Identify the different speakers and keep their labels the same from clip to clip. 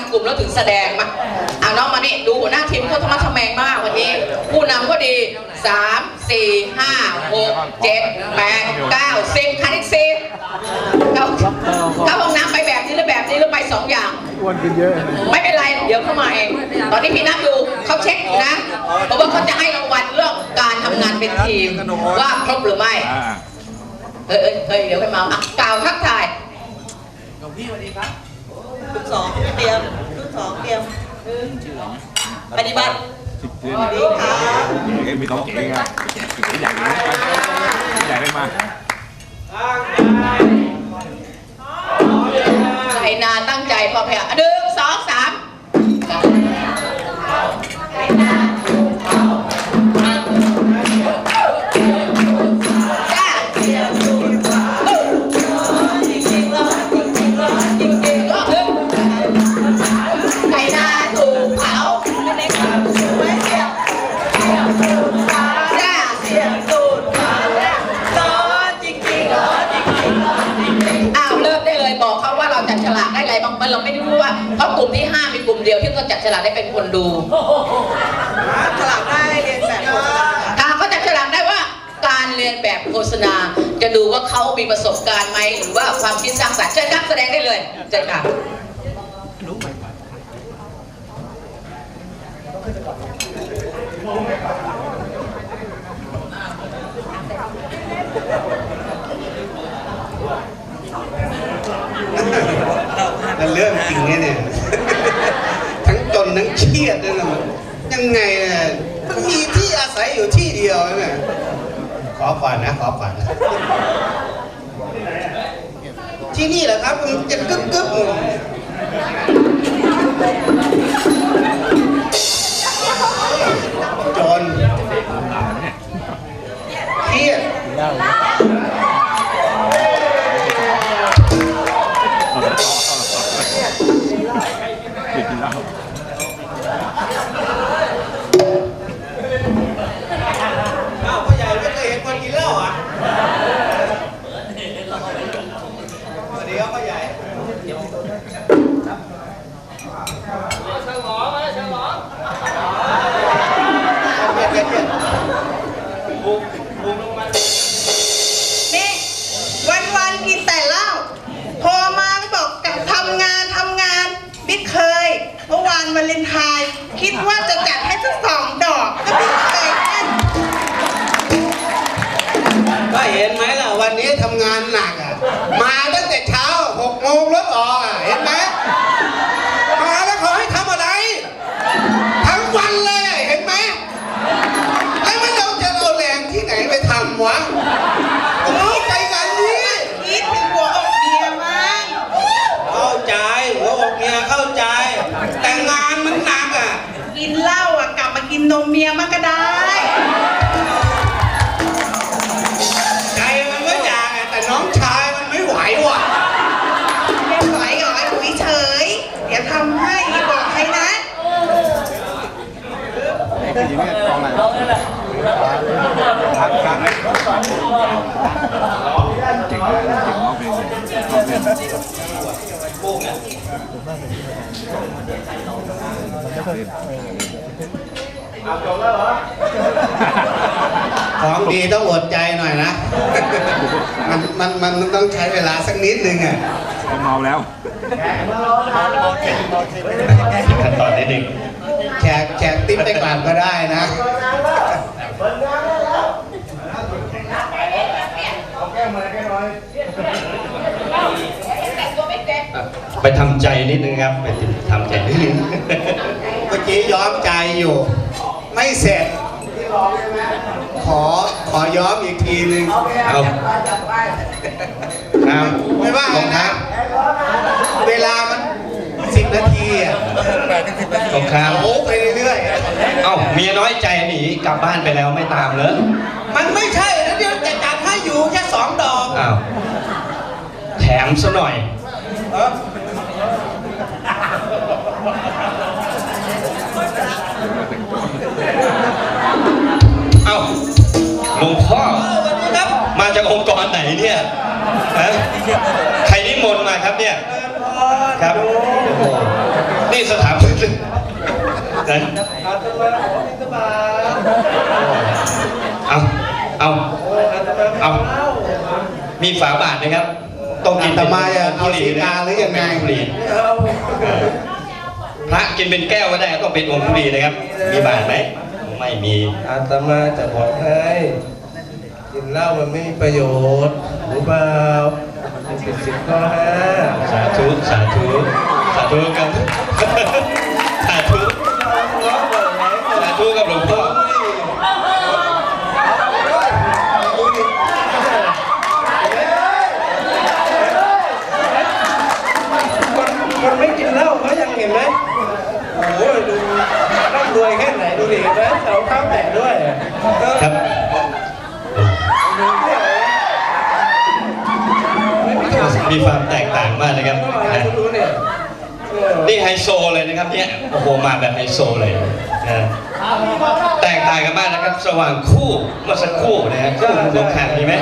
Speaker 1: องเพลงประจำกลุ่มแล้วถึงแสดงมาเอาน้องมานี่ดูหัวหน้าทีมเขาธรรมะทแมงมากวันนี้ ผู้นำก็ดีสามสี่ห้าหกเจ็ดแปดเก้าสิบคันอีกสิบเข้าเข้าห้องน้ำไปแบบนี้หรือแบบนี้หรือไปสองอย่าง
Speaker 2: อ้วนขึ้นเยอะ
Speaker 1: ไม่เป็นไรเดี๋ยวเข้ามาเองตอนนี้พี่นับดูเขาเช็คอยู่นะเพราะว่าเขาจะให้รางวัลเรื่องการทำงานเป็นทีมว่าครบหรือไม่
Speaker 2: อ่า
Speaker 1: เออเออเออเดี๋ยวไปเมาอะกล่าวทักทาย
Speaker 3: รุ่ นสองเตรียมรุ่นสองเตรียมปฏิบัติ
Speaker 2: สิบเดือน
Speaker 3: สวัสดีครับ
Speaker 2: เอ้ยมีต้องเก๋ไงเก๋ใหญ่เลยใหญ่เลยมา
Speaker 1: ใส่นาตั้งใจพอเพียงหนึ่งสองสาม กลุ่มเดียวที่เขาจัดฉลากได้เป็นคนดู
Speaker 3: ๆสลับได้เรียนแบบโฆษณา
Speaker 1: ถ้าเขาจัดฉลากได้ว่าการเรียนแบบโฆษณา จะดูว่าเขามีประสบการณ์ไหมหรือว่าความคิดสร้างสรรค์เชิญครับแสดงได้เลยเชิญค่ะ
Speaker 4: มันเรื่องจริงเนี่ยเนี่ย ทั้งจนทั้งเครียดเนี่ยนะ ยังไงเนี่ยมันมีที่อาศัยอยู่ที่เดียวเนี่ยขอก่อนนะขอก่อนนะที่นี่แหละครับมันจะกึ๊บกึ๊บ นี่วันวั
Speaker 3: นๆกินแต่เหล้าพอมาก็บอกกับทำงานทำงานไม่เคย เมื่อวานวาเลนไทน์คิดว่าจะจัดให้สักสองดอกก็บิ๊กเค เนี่
Speaker 4: ยก
Speaker 3: องไร
Speaker 2: พักพักเลยเก่งมากเก่งร้องเพลงร้องเพลง
Speaker 4: ของดีต้องอดใจหน่อยนะมันมันมันมันต้องใช้เวลาสักนิดนึงอะ
Speaker 2: เมาแล้ว
Speaker 4: ขั้นตอนนิดนึง แขกแขกติ๊บไปก่อนก็ได้นะ
Speaker 5: ไปทำใจนิดนึงครับ ไปทำใจนิดนึง
Speaker 4: เมื่อกี้ย้อมใจอยู่ ไม่เสร็จ ขอขอย้อมอีกทีหนึ่ง
Speaker 5: เอาครับ
Speaker 4: ไม่ว่า
Speaker 5: ขอบ
Speaker 4: นะครับ เวลามัน สิบนาทีอะ
Speaker 5: ขอบครับ
Speaker 4: โอ้ไปเรื่อย
Speaker 5: เอ้าเมียน้อยใจหนีกลับบ้านไปแล้วไม่ตามเลย
Speaker 4: ๆมันไม่ใช่นะเดี๋ยวจะจัดให้อยู่แค่สองดอก
Speaker 5: อ้าวแถมซะหน่อย
Speaker 4: เออ
Speaker 5: เอ้าหลวงพ่อ
Speaker 4: เออวันนี้
Speaker 5: จากองค์กรไหนเนี่ยฮะใครนิมนต์มาครับเนี่ย ครับโอ้โหนี่สถาบันนะเอาเอาเอามีฝาบาทนะครับต้องกิน
Speaker 4: อาตมาจะเอา
Speaker 5: บุหรี่
Speaker 4: สีกาหรือยังไง
Speaker 5: บุหรี่พระกินเป็นแก้วก็ได้ต้องเป็นองค์บุหรี่นะครับ มีบาทไหมไม่มี
Speaker 2: อาตมาจะบอกให้กินเหล้ามันไม่มีประโยชน์รู้เปล่า มันผิดสิบข้อห้า
Speaker 5: สาธุสาธุสาธุครับสาธุสาธุกับหลวงพ่อ
Speaker 2: คนไม่กินเหล้าเขายังเห็นไหมโอ้โหดูร่ำรวยแค่ไหนดูดิเห็นไหมเสาข้าวแตะด้วยเออ
Speaker 5: ครับ มีความแตกต่างมากนะครับ
Speaker 2: อะไร
Speaker 5: นะ
Speaker 2: ก็รู้เนี่ยเออ
Speaker 5: นี่ไฮโซเลยนะครับเนี่ยโอ้โหมาแบบไฮโซเลยนะแตกต่างกันมากนะครับ สว่างคู่เมื่อสักครู่นะฮะคู่ตรงข้ามมีไหม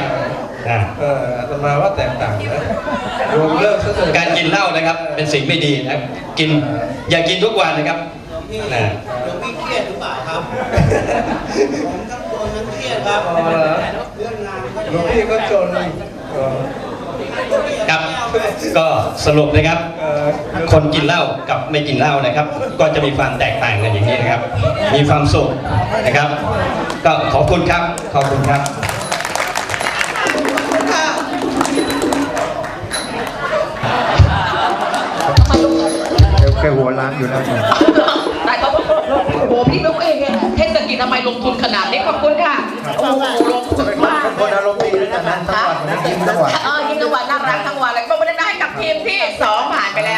Speaker 5: อ่า
Speaker 2: เอออาตมาว่าแตกต่างนะรวมเลิกซะเถอะ
Speaker 5: การกินเหล้านะครับ เป็นสิ่งไม่ดีนะครับกินอย่ากินทุกวันนะครับนะ
Speaker 4: หลวงพี่เครียดหรือเปล่าครับผมทั้งตัวทั้งเครียดครับ
Speaker 2: อ๋อเหรอ
Speaker 4: เรื่องงานก็
Speaker 2: หลวงพี่ก็จนเออ
Speaker 5: ครับ ก็สรุปนะครับคนกินเหล้ากับไม่กินเหล้านะครับ ก็จะมีความแตกต่างกันอย่างนี้นะครับ มีความสุขนะครับ ก็ขอบคุณครับขอบคุณครับ
Speaker 6: แกหัวล้านอยู่แล้ว
Speaker 1: แต่เขาโบพี่ลูกเองเทศกิจทำไมลงทุนขนาดนี้ขอบคุณค่ะโอ้โหลงทุนมากคน
Speaker 4: อารมณ์ดีนะทั้งวันยิ้มทั้วัน
Speaker 1: ยิ้มทั้งวันน่ารัก สองผ่านไปแล้ว